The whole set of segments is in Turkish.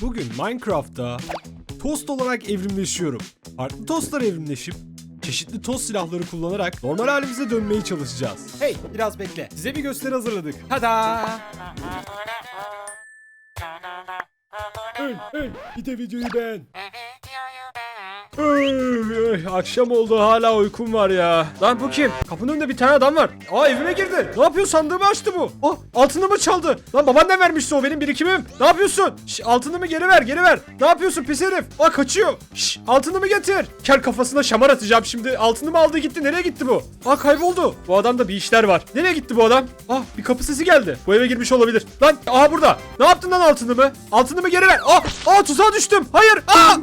Bugün Minecraft'ta tost olarak evrimleşiyorum. Farklı tostlar evrimleşip çeşitli tost silahları kullanarak normal halimize dönmeye çalışacağız. Hey biraz bekle. Size bir gösteri hazırladık. Tada! Öl öl bir de videoyu beğen. Akşam oldu hala uykum var ya. Lan bu kim? Kapının önünde bir tane adam var. Aa evime girdi. Ne yapıyor sandığımı açtı bu. Oh altını mı çaldı? Lan babaannem vermişti o benim birikimim. Ne yapıyorsun? Şş, altınımı geri ver geri ver. Ne yapıyorsun pis herif? Aa kaçıyor. Şş, altınımı getir. Kel kafasına şamar atacağım şimdi. Altınımı aldı gitti. Nereye gitti bu? Aa kayboldu. Bu adamda bir işler var. Nereye gitti bu adam? Ah bir kapı sesi geldi. Bu eve girmiş olabilir. Lan aha burada. Ne yaptın lan altınımı? Altınımı geri ver. Aa, aa tuzağa düştüm. Hayır. Aa!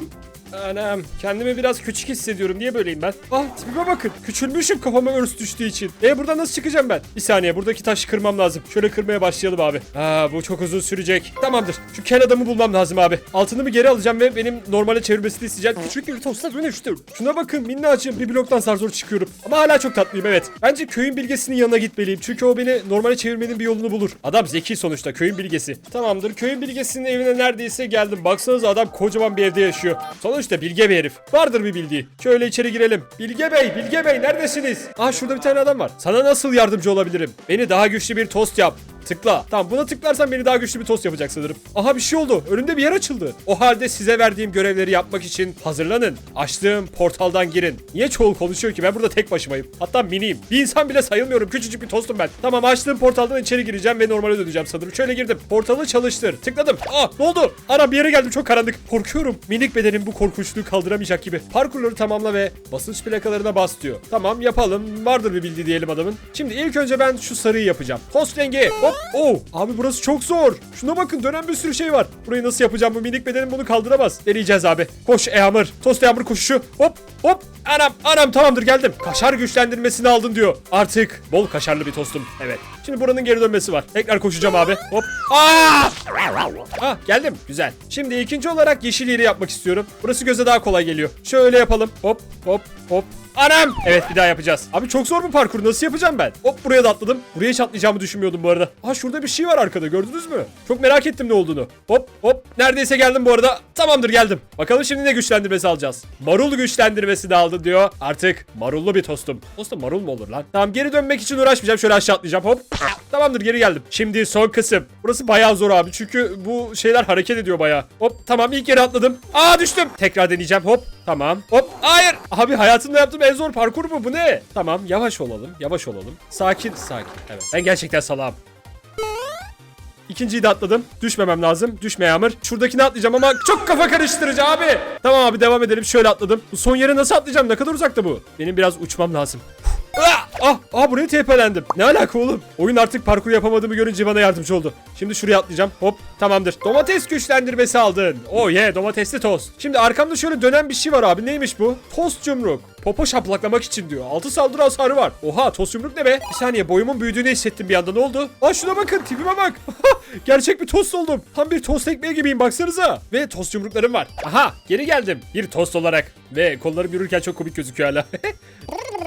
Anam kendimi biraz küçük hissediyorum. Niye böyleyim ben? Ah tipime bakın. Küçülmüşüm kafama örs düştüğü için. E buradan nasıl çıkacağım ben? Bir saniye buradaki taşı kırmam lazım. Şöyle kırmaya başlayalım abi. Aa bu çok uzun sürecek. Tamamdır. Şu kel adamı bulmam lazım abi. Altınımı geri alacağım ve benim normale çevirmesini isteyeceğim. Küçük bir tosta dönüştüm. Şuna bakın minnacığım bir bloktan zar zor çıkıyorum. Ama hala çok tatlıyım evet. Bence köyün bilgesinin yanına gitmeliyim. Çünkü o beni normale çevirmenin bir yolunu bulur. Adam zeki sonuçta köyün bilgesi. Tamamdır köyün bilgesinin evine neredeyse geldim. Baksanıza adam kocaman bir evde yaşıyor. Sonuçta bilge bir herif. Vardır bir bildiği. Şöyle içeri girelim. Bilge Bey, Bilge Bey neredesiniz? Aa şurada bir tane adam var. Sana nasıl yardımcı olabilirim? Beni daha güçlü bir tost yap. Tıkla. Tamam buna tıklarsan beni daha güçlü bir tost yapacak sanırım. Aha bir şey oldu. Önümde bir yer açıldı. O halde size verdiğim görevleri yapmak için hazırlanın. Açtığım portaldan girin. Niye çoğul konuşuyor ki? Ben burada tek başımayım. Hatta miniyim. Bir insan bile sayılmıyorum. Küçücük bir tostum ben. Tamam açtığım portaldan içeri gireceğim ve normale döneceğim sanırım. Şöyle girdim. Portalı çalıştır. Tıkladım. Aa ne oldu? Ana bir yere geldim çok karanlık. Korkuyorum. Minik bedenim bu korkunçluğu kaldıramayacak gibi. Parkurları tamamla ve basınç plakalarına bas diyor. Tamam yapalım. Vardır bir bildiği diyelim adamın. Şimdi ilk önce ben şu sarıyı yapacağım. Tost rengi. Hop. Oo. Abi burası çok zor. Şuna bakın dönen bir sürü şey var. Burayı nasıl yapacağım? Bu minik bedenim bunu kaldıramaz. Deneyeceğiz abi. Koş Eamur. Tost Eamur koşuşu. Hop. Hop. Anam. Anam tamamdır geldim. Kaşar güçlendirmesini aldın diyor. Artık bol kaşarlı bir tostum. Evet. Şimdi buranın geri dönmesi var. Tekrar koşacağım abi. Hop. Aa! Ah geldim. Güzel. Şimdi ikinci olarak yeşil yeri yapmak istiyorum. Burası göze daha kolay geliyor. Şöyle yapalım. Hop hop hop. Anam! Evet bir daha yapacağız. Abi çok zor bu parkur. Nasıl yapacağım ben? Hop buraya da atladım. Buraya hiç atlayacağımı düşünmüyordum bu arada. Aha şurada bir şey var arkada gördünüz mü? Çok merak ettim ne olduğunu. Hop hop. Neredeyse geldim bu arada. Tamamdır geldim. Bakalım şimdi ne güçlendirmesi alacağız. Marul güçlendirmesi de aldı diyor. Artık marullu bir tostum. Tostum marul mu olur lan? Tamam geri dönmek için uğraşmayacağım. Şöyle aşağı atlayacağım. Hop. Tamamdır geri geldim. Şimdi son kısım. Burası bayağı zor abi. Çünkü bu şeyler hareket ediyor bayağı. Hop tamam ilk yere atladım. Aa düştüm. Tekrar deneyeceğim. Hop. Tamam. Hop. Hayır. Abi hayatımda yaptığım en zor parkur mu? Bu ne? Tamam yavaş olalım. Yavaş olalım. Sakin sakin. Evet. Ben gerçekten salağım. İkinciyi de atladım. Düşmemem lazım. Düşme Yağmur. Şuradakini atlayacağım ama çok kafa karıştırıcı abi. Tamam abi devam edelim. Şöyle atladım. Bu son yere nasıl atlayacağım? Ne kadar uzakta bu? Benim biraz uçmam lazım. Ah, ah, ah buraya tepelendim. Ne alaka oğlum? Oyun artık parkur yapamadığımı görünce bana yardımcı oldu. Şimdi şuraya atlayacağım. Hop tamamdır. Domates güçlendirmesi aldın. Oh yeah domatesli tost. Şimdi arkamda şöyle dönen bir şey var abi. Neymiş bu? Tost yumruk. Popo şaplaklamak için diyor. 6 saldırı hasarı var. Oha tost yumruk ne be? Bir saniye boyumun büyüdüğünü hissettim bir anda. Ne oldu? Aa şuna bakın tipime bak. Gerçek bir tost oldum. Tam bir tost ekmeği gibiyim baksanıza. Ve tost yumruklarım var. Aha geri geldim. Bir tost olarak. Ve kollarım yürürken çok komik gözüküyor hala.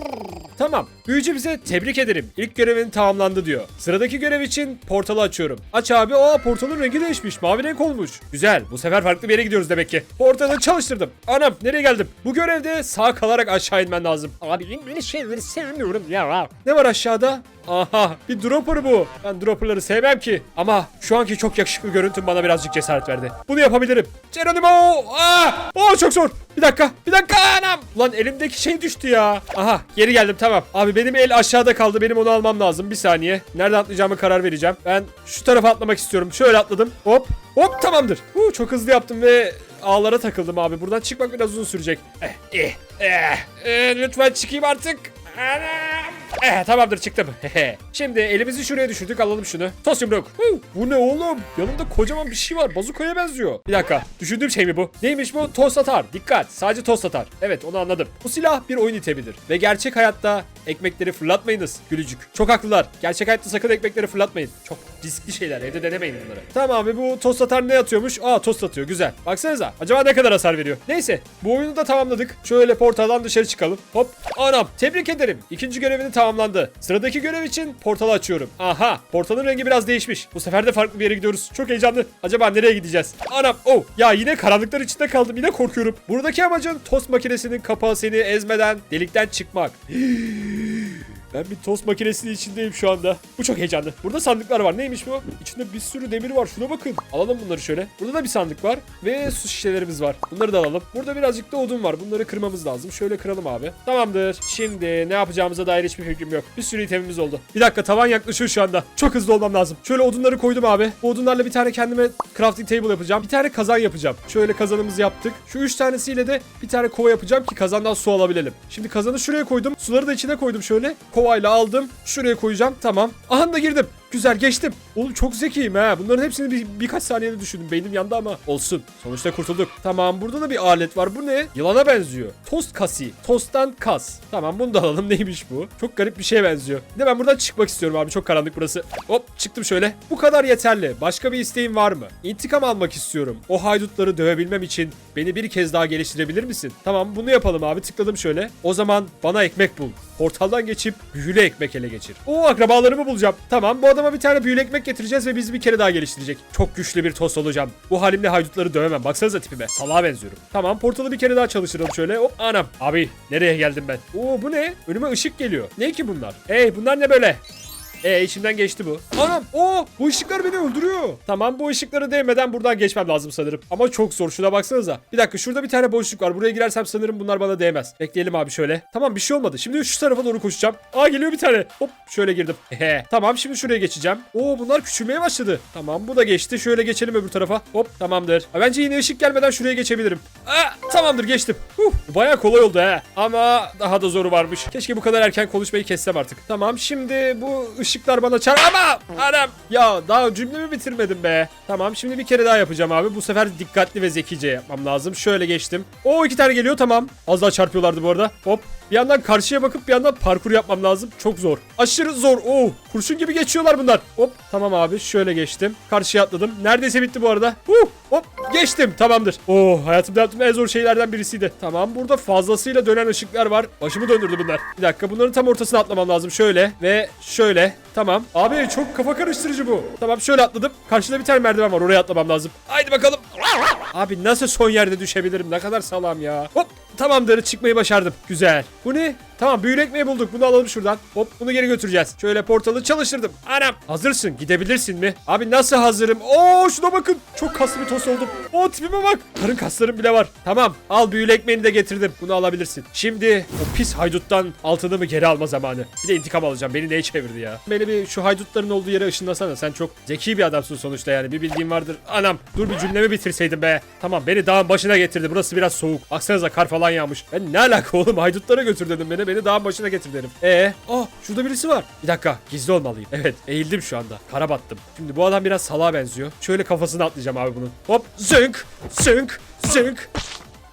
Tamam. Büyücü bize tebrik ederim. İlk görevin tamamlandı diyor. Sıradaki görev için portalı açıyorum. Aç abi. Aa portalın rengi değişmiş. Mavi renk olmuş. Güzel. Bu sefer farklı bir yere gidiyoruz demek ki. Portalı çalıştırdım. Anam nereye geldim? Bu görevde sağ kalarak aşağı inmen lazım. Abi böyle şeyleri sevmiyorum ya. Ne var aşağıda? Aha bir dropper bu. Ben dropperları sevmem ki. Ama şu anki çok yakışıklı görüntüm bana birazcık cesaret verdi. Bunu yapabilirim. Geronimo! Aa! Aa çok zor. Bir dakika. Bir dakika anam. Lan elimdeki şey düştü ya. Aha geri geldim tamam. Abi benim el aşağıda kaldı. Benim onu almam lazım. Bir saniye. Nereden atlayacağımı karar vereceğim. Ben şu tarafa atlamak istiyorum. Şöyle atladım. Hop. Hop tamamdır. Huu, çok hızlı yaptım ve ağlara takıldım abi. Buradan çıkmak biraz uzun sürecek. Eh, eh, eh, eh, lütfen çıkayım artık. Anam. Eh tamamdır çıktım. Şimdi elimizi şuraya düşürdük alalım şunu. Yumruk. Huu, bu ne oğlum? Yanımda kocaman bir şey var. Bazukaya benziyor. Bir dakika. Düşündüğüm şey mi bu? Neymiş bu? Tost atar. Dikkat. Sadece tost atar. Evet onu anladım. Bu silah bir oyun itemidir. Ve gerçek hayatta ekmekleri fırlatmayınız. Gülücük. Çok haklılar. Gerçek hayatta sakın ekmekleri fırlatmayın. Çok riskli şeyler. Evde denemeyin bunları. Tamam abi bu tost atar ne atıyormuş? Aa tost atıyor. Güzel. Baksanıza. Acaba ne kadar hasar veriyor? Neyse. Bu oyunu da tamamladık. Şöyle portaldan dışarı çıkalım. Hop. Anam. Tebrik ederim. İkinci görevini tamamlandı. Sıradaki görev için portalı açıyorum. Aha portalın rengi biraz değişmiş. Bu sefer de farklı bir yere gidiyoruz. Çok heyecanlı. Acaba nereye gideceğiz? Anam oh ya yine karanlıklar içinde kaldım. Yine korkuyorum. Buradaki amacın tost makinesinin kapağı seni ezmeden delikten çıkmak. Ben bir tost makinesinin içindeyim şu anda. Bu çok heyecanlı. Burada sandıklar var. Neymiş bu? İçinde bir sürü demir var. Şuna bakın. Alalım bunları şöyle. Burada da bir sandık var. Ve su şişelerimiz var. Bunları da alalım. Burada birazcık da odun var. Bunları kırmamız lazım. Şöyle kıralım abi. Tamamdır. Şimdi ne yapacağımıza dair hiçbir fikrim yok. Bir sürü itemimiz oldu. Bir dakika tavan yaklaşıyor şu anda. Çok hızlı olmam lazım. Şöyle odunları koydum abi. Bu odunlarla bir tane kendime crafting table yapacağım. Bir tane kazan yapacağım. Şöyle kazanımızı yaptık. Şu üç tanesiyle de bir tane kova yapacağım ki kazandan su alabilelim. Şimdi kazanı şuraya koydum. Suları da içine koydum şöyle. Kovayla aldım. Şuraya koyacağım. Tamam. Aha da girdim. Güzel geçtim. Oğlum çok zekiyim ha. Bunların hepsini bir, birkaç saniyede düşündüm. Beynim yandı ama olsun. Sonuçta kurtulduk. Tamam burada da bir alet var. Bu ne? Yılana benziyor. Tost kasi. Tosttan kas. Tamam bunu da alalım. Neymiş bu? Çok garip bir şeye benziyor. Bir de ben buradan çıkmak istiyorum abi. Çok karanlık burası. Hop çıktım şöyle. Bu kadar yeterli. Başka bir isteğin var mı? İntikam almak istiyorum. O haydutları dövebilmem için beni bir kez daha geliştirebilir misin? Tamam bunu yapalım abi. Tıkladım şöyle. O zaman bana ekmek bul. Portaldan geçip büyülü ekmek ele geçir. O akrabalarımı bulacağım. Tamam bu adama bir tane büyülü ekmek getireceğiz ve bizi bir kere daha geliştirecek. Çok güçlü bir tost olacağım. Bu halimle haydutları dövemem. Baksanıza tipime. Salağa benziyorum. Tamam portalı bir kere daha çalıştıralım şöyle. Hop anam. Abi nereye geldim ben? Oo bu ne? Önüme ışık geliyor. Ne ki bunlar? Hey bunlar ne böyle? E içimden geçti bu. Anam o bu ışıklar beni öldürüyor. Tamam bu ışıkları değmeden buradan geçmem lazım sanırım. Ama çok zor şuna baksanıza. Bir dakika şurada bir tane boşluk var. Buraya girersem sanırım bunlar bana değmez. Bekleyelim abi şöyle. Tamam bir şey olmadı. Şimdi şu tarafa doğru koşacağım. Aa geliyor bir tane. Hop şöyle girdim. Ehe. Tamam şimdi şuraya geçeceğim. Oo bunlar küçülmeye başladı. Tamam bu da geçti. Şöyle geçelim öbür tarafa. Hop tamamdır. Ha, bence yine ışık gelmeden şuraya geçebilirim. Aa, tamamdır geçtim. Huh, bu bayağı kolay oldu he. Ama daha da zoru varmış. Keşke bu kadar erken konuşmayı kessem artık. Tamam şimdi bu ışıklar bana çar ama anam ya daha cümlemi bitirmedim be. Tamam şimdi bir kere daha yapacağım abi. Bu sefer dikkatli ve zekice yapmam lazım. Şöyle geçtim. O iki tane geliyor tamam. Az daha çarpıyorlardı bu arada. Hop. Bir yandan karşıya bakıp bir yandan parkur yapmam lazım. Çok zor. Aşırı zor. Oo, kurşun gibi geçiyorlar bunlar. Hop. Tamam abi şöyle geçtim. Karşıya atladım. Neredeyse bitti bu arada. Huh. Hop. Geçtim. Tamamdır. Oo, hayatımda yaptığım en zor şeylerden birisiydi. Tamam burada fazlasıyla dönen ışıklar var. Başımı döndürdü bunlar. Bir dakika bunların tam ortasına atlamam lazım. Şöyle ve şöyle. Tamam. Abi çok kafa karıştırıcı bu. Tamam şöyle atladım. Karşıda bir tane merdiven var. Oraya atlamam lazım. Haydi bakalım. Abi nasıl son yerde düşebilirim? Ne kadar salam ya. Hop. Tamamdır çıkmayı başardım. Güzel. Bu ne? Tamam büyülü ekmeği bulduk. Bunu alalım şuradan. Hop bunu geri götüreceğiz. Şöyle portalı çalıştırdım. Anam. Hazırsın. Gidebilirsin mi? Abi nasıl hazırım? Oo şuna bakın. Çok kaslı bir tost oldum. O tipime bak. Karın kaslarım bile var. Tamam. Al büyülü ekmeğini de getirdim. Bunu alabilirsin. Şimdi o pis hayduttan altınımı geri alma zamanı. Bir de intikam alacağım. Beni neye çevirdi ya? Beni bir şu haydutların olduğu yere ışınlasana. Sen çok zeki bir adamsın sonuçta yani. Bir bildiğin vardır. Anam. Dur bir cümlemi bitirseydim be. Tamam beni dağın başına getirdi. Burası biraz soğuk. Baksanıza kar falan yağmış. Ben ne alaka oğlum? Haydutlara götür dedim beni. Beni dağın başına getir dedim. Ee, ah şurada birisi var. Bir dakika gizli olmalıyım. Evet eğildim şu anda. Kara battım. Şimdi bu adam biraz salağa benziyor. Şöyle kafasına atlayacağım abi bunun. Hop zınk zınk zınk.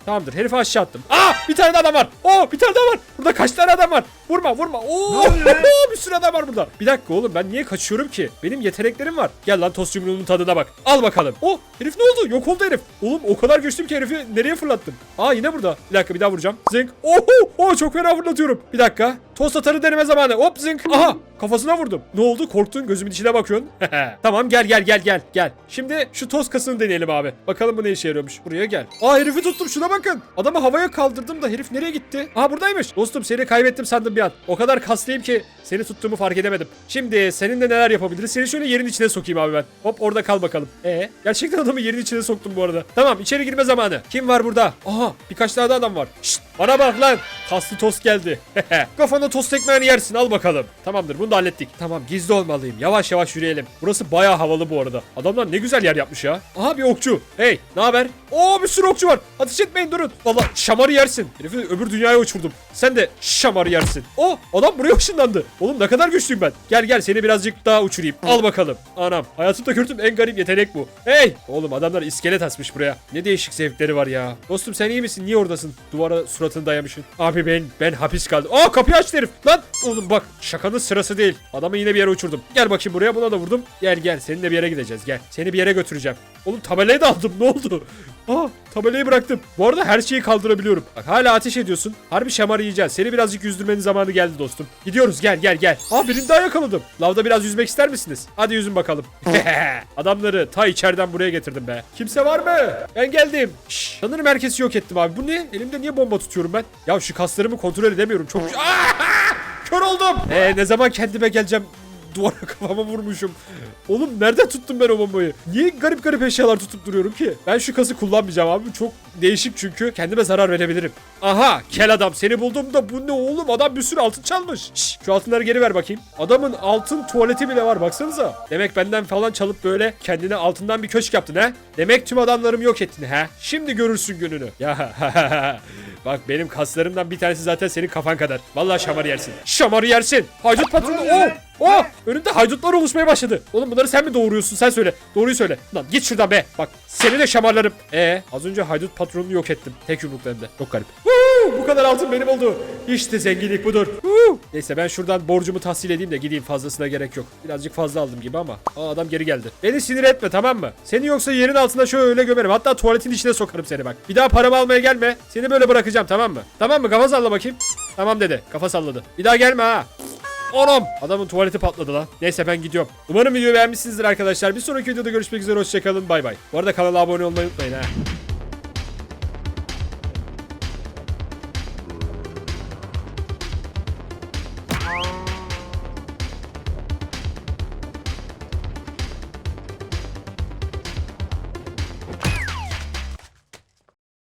Tamamdır herifi aşağı attım. Aa bir tane de adam var. Oo bir tane daha var. Burada kaç tane adam var? Vurma vurma. Oo bir sürü adam var burada. Bir dakika oğlum ben niye kaçıyorum ki? Benim yeteneklerim var. Gel lan tost yumruğunun tadına bak. Al bakalım. Oh herif ne oldu? Yok oldu herif. Oğlum o kadar güçlüyüm ki herifi nereye fırlattım? Aa yine burada. Bir dakika bir daha vuracağım. Zınk. Oho oh, çok fena fırlatıyorum. Bir dakika. Tost atarı deneme zamanı. Hop zınk. Aha kafasına vurdum. Ne oldu? Korktun gözümün içine bakıyorsun. tamam gel gel gel gel gel. Şimdi şu tost kasını deneyelim abi. Bakalım bu ne işe yarıyormuş. Buraya gel. Aa herifi tuttum şuna bakın. Adamı havaya kaldırdım da herif nereye gitti? Aa buradaymış. Dostum seni kaybettim sandım bir an. O kadar kaslıyım ki seni tuttuğumu fark edemedim. Şimdi seninle neler yapabiliriz? Seni şöyle yerin içine sokayım abi ben. Hop orada kal bakalım. E gerçekten adamı yerin içine soktum bu arada. Tamam içeri girme zamanı. Kim var burada? Aha birkaç tane adam var. Şşt bana bak lan. Kaslı tost geldi. Kafana tost ekmeğini yersin al bakalım. Tamamdır bunu da hallettik. Tamam gizli olmalıyım. Yavaş yavaş yürüyelim. Burası bayağı havalı bu arada. Adamlar ne güzel yer yapmış ya. Aha bir okçu. Hey ne haber? Oo bir sürü okçu var. Ateş etmeyin durun. Valla şamarı yersin. Herifi öbür dünyaya uçurdum. Sen de şamarı yersin. Oh adam buraya ışınlandı. Oğlum ne kadar güçlüyüm ben. Gel gel seni birazcık daha uçurayım. Al bakalım. Anam hayatımda gördüğüm en garip yetenek bu. Hey oğlum adamlar iskelet asmış buraya. Ne değişik zevkleri var ya. Dostum sen iyi misin? Niye oradasın? Duvara suratını dayamışsın. Abi ben ben hapis kaldım. Aa kapıyı açtı herif. Lan oğlum bak şakanın sırası değil. Adamı yine bir yere uçurdum. Gel bakayım buraya buna da vurdum. Gel gel seninle bir yere gideceğiz gel. Seni bir yere götüreceğim. Oğlum tabelayı da aldım ne oldu? Aa tabelayı bıraktım. Bu arada her şeyi kaldırabiliyorum. Bak hala ateş ediyorsun. Harbi şamar yiyeceksin. Seni birazcık yüzdürmenin zamanı geldi dostum. Gidiyoruz gel gel gel. Aa birini daha yakaladım. Lavda biraz yüzmek ister misiniz? Hadi yüzün bakalım. Adamları ta içeriden buraya getirdim be. Kimse var mı? Ben geldim. Şşş, sanırım herkesi yok ettim abi. Bu ne? Elimde niye bomba tutuyorum ben? Ya şu kaslarımı kontrol edemiyorum. Çok... Aa! Kör oldum. Ee, ne zaman kendime geleceğim? Duvara kafama vurmuşum. Oğlum nerede tuttum ben o bombayı? Niye garip garip eşyalar tutup duruyorum ki? Ben şu kası kullanmayacağım abi. Çok değişik çünkü. Kendime zarar verebilirim. Aha kel adam seni buldum da bu ne oğlum? Adam bir sürü altın çalmış. Şş, şu altınları geri ver bakayım. Adamın altın tuvaleti bile var baksanıza. Demek benden falan çalıp böyle kendine altından bir köşk yaptın ha? Demek tüm adamlarımı yok ettin ha? Şimdi görürsün gününü. Ya bak benim kaslarımdan bir tanesi zaten senin kafan kadar. Vallahi şamarı yersin. Şamarı yersin. Haydut patronu. Oh! Oh! Önümde haydutlar oluşmaya başladı. Oğlum bunları sen mi doğuruyorsun? Sen söyle. Doğruyu söyle. Lan git şuradan be. Bak seni de şamarlarım. Ee, az önce haydut patronunu yok ettim. Tek yumrukla hem de. Çok garip. Woo! Bu kadar altın benim oldu. İşte zenginlik budur. Neyse ben şuradan borcumu tahsil edeyim de gideyim fazlasına gerek yok. Birazcık fazla aldım gibi ama. Aa adam geri geldi. Beni sinir etme tamam mı? Seni yoksa yerin altında şöyle gömerim. Hatta tuvaletin içine sokarım seni bak. Bir daha paramı almaya gelme. Seni böyle bırakacağım tamam mı? Tamam mı? Kafa salla bakayım. Tamam dedi. Kafa salladı. Bir daha gelme ha. Anam! Adamın tuvaleti patladı lan. Neyse ben gidiyorum. Umarım videoyu beğenmişsinizdir arkadaşlar. Bir sonraki videoda görüşmek üzere. Hoşçakalın. Bay bay. Bu arada kanala abone olmayı unutmayın ha.